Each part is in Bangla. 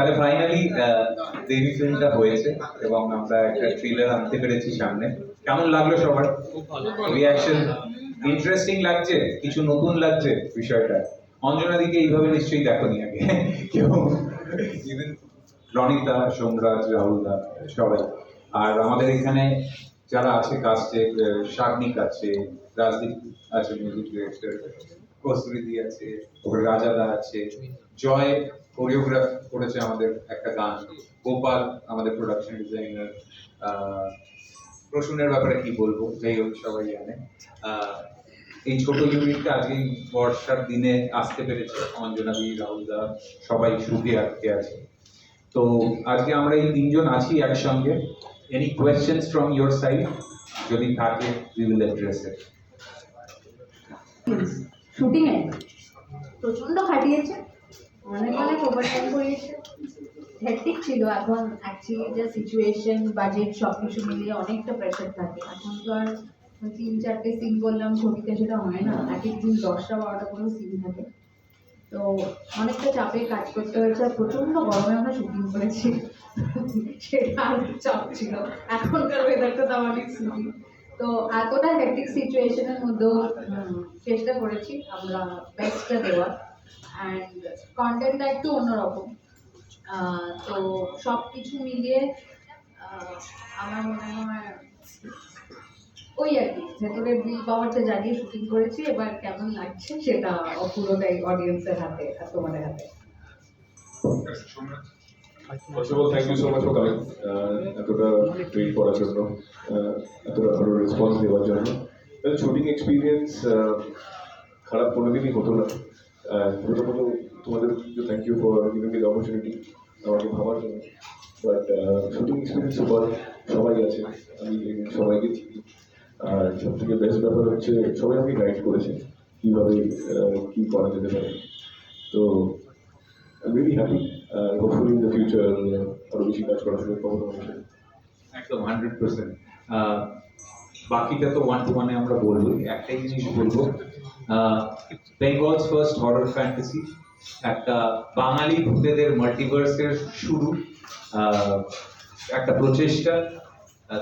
তাহলে ফাইনালি দেবী ফিল্মটা হয়েছে এবং আমরা একটা ট্রেলার আনতে পেরেছি সামনে। কেমন লাগল সবার? রিয়াকশন ইন্টারেস্টিং লাগছে? কিছু নতুন লাগছে বিষয়টা? অঞ্জনা দিকে এইভাবে নিশ্চয়ই দেখোনি আগে। কেউ? ইভেন রনিতা সোমরাজ রাহুলদা সবাই। আর আমাদের এখানে যারা আছে কাস্টে শাগনিক আছে রাজদীপ আছে মিউজিক ডিরেক্টর কস্তুরিদি আছে রাজাদা আছে জয় কোরিওগ্রাফ করেছে আমাদের একটা গান। গোপাল, আমাদের প্রোডাকশন ডিজাইনার প্রসূনের ব্যাপারে কি বলব? যাই হোক, সবাই জানে। এই ছোট ইউনিটটা আজকে বর্ষার দিনে আসতে পেরেছে। অঞ্জনা দি, রাহুল দা সবাই সুখে আটকে আছে। তো আজকে আমরা এই তিনজন আছি একসঙ্গে। Any questions from your side যদি থাকে we will address it shooting এ প্রচণ্ড খাটিয়েছে। অনেক অনেক ওভারটাইম করিয়েছে হেক্টিক ছিল এখন অ্যাকচুয়ালি যে সিচুয়েশন বাজেট সব কিছু মিলিয়ে অনেকটা প্রেশার থাকে। এখন তো আর তিন চারটে সিন করলাম ছবিতে সেটা হয় না। এক এক দিন দশটা বারোটা করে সিন থাকে। তো অনেকটা চাপে কাজ করতে হয়েছে আর প্রচণ্ড গরমে আমরা শুটিং করেছি। সেটা আর চাপ ছিল। এখনকার ওয়েদারটা তো অনেক স্মৃতি তো এতটা হেক্টিক সিচুয়েশনের মধ্যেও চেষ্টা করেছি আমরা বেস্টটা দেওয়ার। অ্যান্ড কন্টেন্টটা একটু অন্যরকম। তো সব কিছু মিলিয়ে আমার মনে হয় ওই আর কি, ভেতরে বিল পাওয়ারটা জাগিয়ে শুটিং করেছি, এবার কেমন লাগছে সেটা পুরোটাই অডিয়েন্সের হাতে আর তোমাদের হাতে। এতটা জন্য এতটা রেসপন্স দেওয়ার জন্য। এক্সপিরিয়েন্স খারাপ কোনোদিনই হতো না। প্রথমত তোমাদের thank you for giving me the opportunity আমাকে ভাবার জন্য। বাট শুটিং এক্সপিরিয়েন্স সুপার সবাই আছে আমি সবাইকে চিনি। আর সব থেকে বেস্ট ব্যাপার হচ্ছে সবাই আমাকে গাইড করেছে কীভাবে কী করা যেতে পারে। তো I'm really happy. Uh, hopefully in the future, বেশি কাজ করার সুযোগ পাবো একদম হান্ড্রেড পার্সেন্ট বাকিটা তো ওয়ান টু ওয়ানে আমরা বলব একটাই জিনিস বলব বেঙ্গলস ফার্স্ট হরর ফ্যান্টাসি একটা বাঙালি ভূতেদের মাল্টিভার্সের শুরু একটা প্রচেষ্টা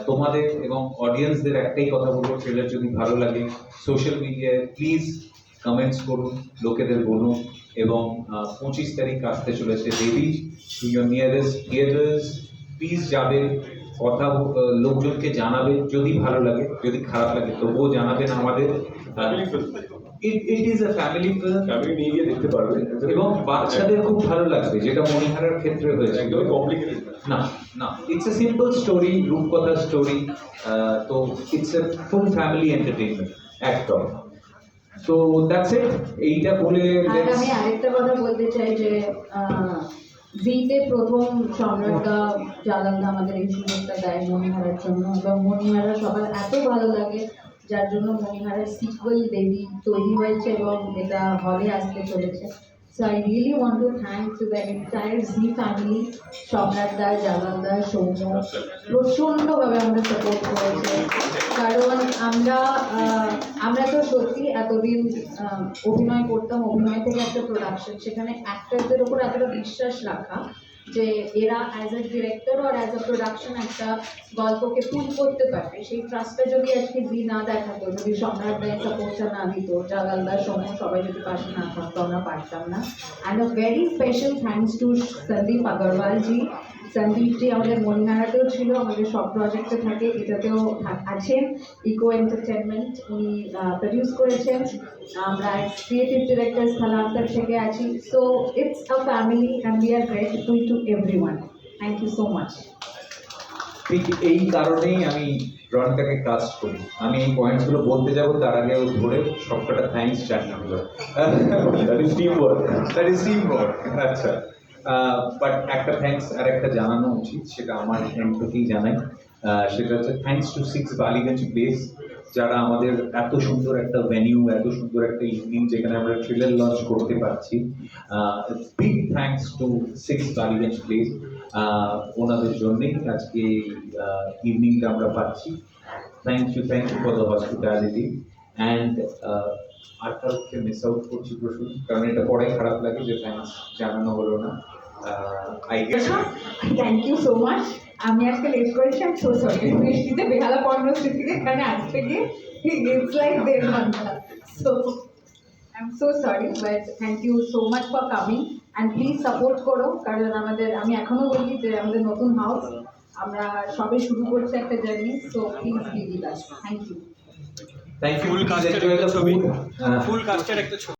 তোমাদের এবং অডিয়েন্সদের একটাই কথা বলব ট্রেলার যদি ভালো লাগে সোশ্যাল মিডিয়ায় প্লিজ কমেন্টস করুন, লোকেদের বলুন, এবং পঁচিশ তারিখ আসতে চলেছে Debi to your nearest please যাবে। কথা লোকজনকে জানাবে যদি ভালো লাগে যদি খারাপ লাগে তবুও জানাবেন আমাদের film. It is a family film Family নিয়ে গিয়ে দেখতে পারবে। এবং বাচ্চাদের খুব ভালো লাগবে যেটা মণিহারার ক্ষেত্রে হয়েছে একদমই complicated না। না ইটস এ সিম্পল স্টোরি রূপকথা স্টোরি তো it's a full family entertainment একদম তো দ্যাটস ইট এইটা বলে আমি আরেকটা কথা বলতে চাই যে জিতে প্রথম সম্রাটটা জালালদা আমাদের এই সুযোগটা দেয় মণিহারার জন্য। এবং মণিহারা সবার এত ভালো লাগে, যার জন্য মণিহারার সিকুয়েল দেবী তৈরি হয়েছে এবং এটা হলে আসতে চলেছে। So I really want to thank to the entire Zee family সম্রাটদা জালালদা সৌম্য প্রচণ্ডভাবে আমরা সাপোর্ট করেছে। কারণ আমরা আমরা তো সত্যি এতদিন অভিনয় করতাম, অভিনয় থেকে একটা প্রোডাকশন সেখানে অ্যাক্টারদের ওপর এতটা বিশ্বাস রাখা। যে এরা অ্যাজ আ ডিরেক্টর আর অ্যাজ আ প্রোডাকশন একটা গল্পকে ফুল করতে পারবে। সেই ট্রাস্টটা যদি আজকে জি না দেখাতো যদি সম্রাট দেয় সাপোর্টটা না দিত জাগালদার সময় সবাই যদি পাশে না থাকতো, আমরা পারতাম না। And a very special thanks to Sandeep Agarwal ji Sandeepji আমাদের মনিহারাতেও ছিল, আমাদের সব প্রজেক্টে থাকে, এটাতেও আছেন ইকো এন্টারটেনমেন্ট উনি প্রডিউস করেছেন। আমরা ক্রিয়েটিভ ডিরেক্টর স্থানান্তর থেকে আছি। So it's a family and we are grateful to everyone thank you so much ঠিক এই কারণেই আমি রনটাকে কাস্ট করি। আমি এই পয়েন্টসগুলো বলতে যাব, তার আগে ও ধরে সবকটা থ্যাঙ্কস জানি হলো That is teamwork. That is teamwork আচ্ছা। বাট একটা থ্যাঙ্কস আর একটা জানানো উচিত, সেটা আমার এন্ড থেকেই জানাই সেটা হচ্ছে thanks to six Ballygunge Place যারা আমাদের এত সুন্দর একটা ভেনিউ এত সুন্দর একটা ইভিনিং যেখানে আমরা ট্রেলার লঞ্চ করতে পারছি। Big thanks to six Ballygunge Place ওনাদের জন্যেই আজকে ইভিনিংটা আমরা পাচ্ছি। Thank you thank you for the hospitality and আর কাউকে মিস আউট করছি প্রচুর কারণ এটা পরে খারাপ লাগে যে থ্যাংকস জানানো হলো না। I guess. Thank you so much আমি আজকে লেট করেছি আমি সো সরি বৃষ্টিতে বেহালা পর্ণস্থিতি এখানে আসতে গিয়ে ইটস লাইক দেড় ঘণ্টা। So I am so sorry but thank you so much for coming and please support করো কারণ আমাদের আমি এখনও বলি যে আমাদের নতুন হাউস আমরা সবে শুরু করছি একটা journey so please be with thank you You. Full কাস্টের একটা ছবি. Uh, ফুল কাস্টের একটা ছবি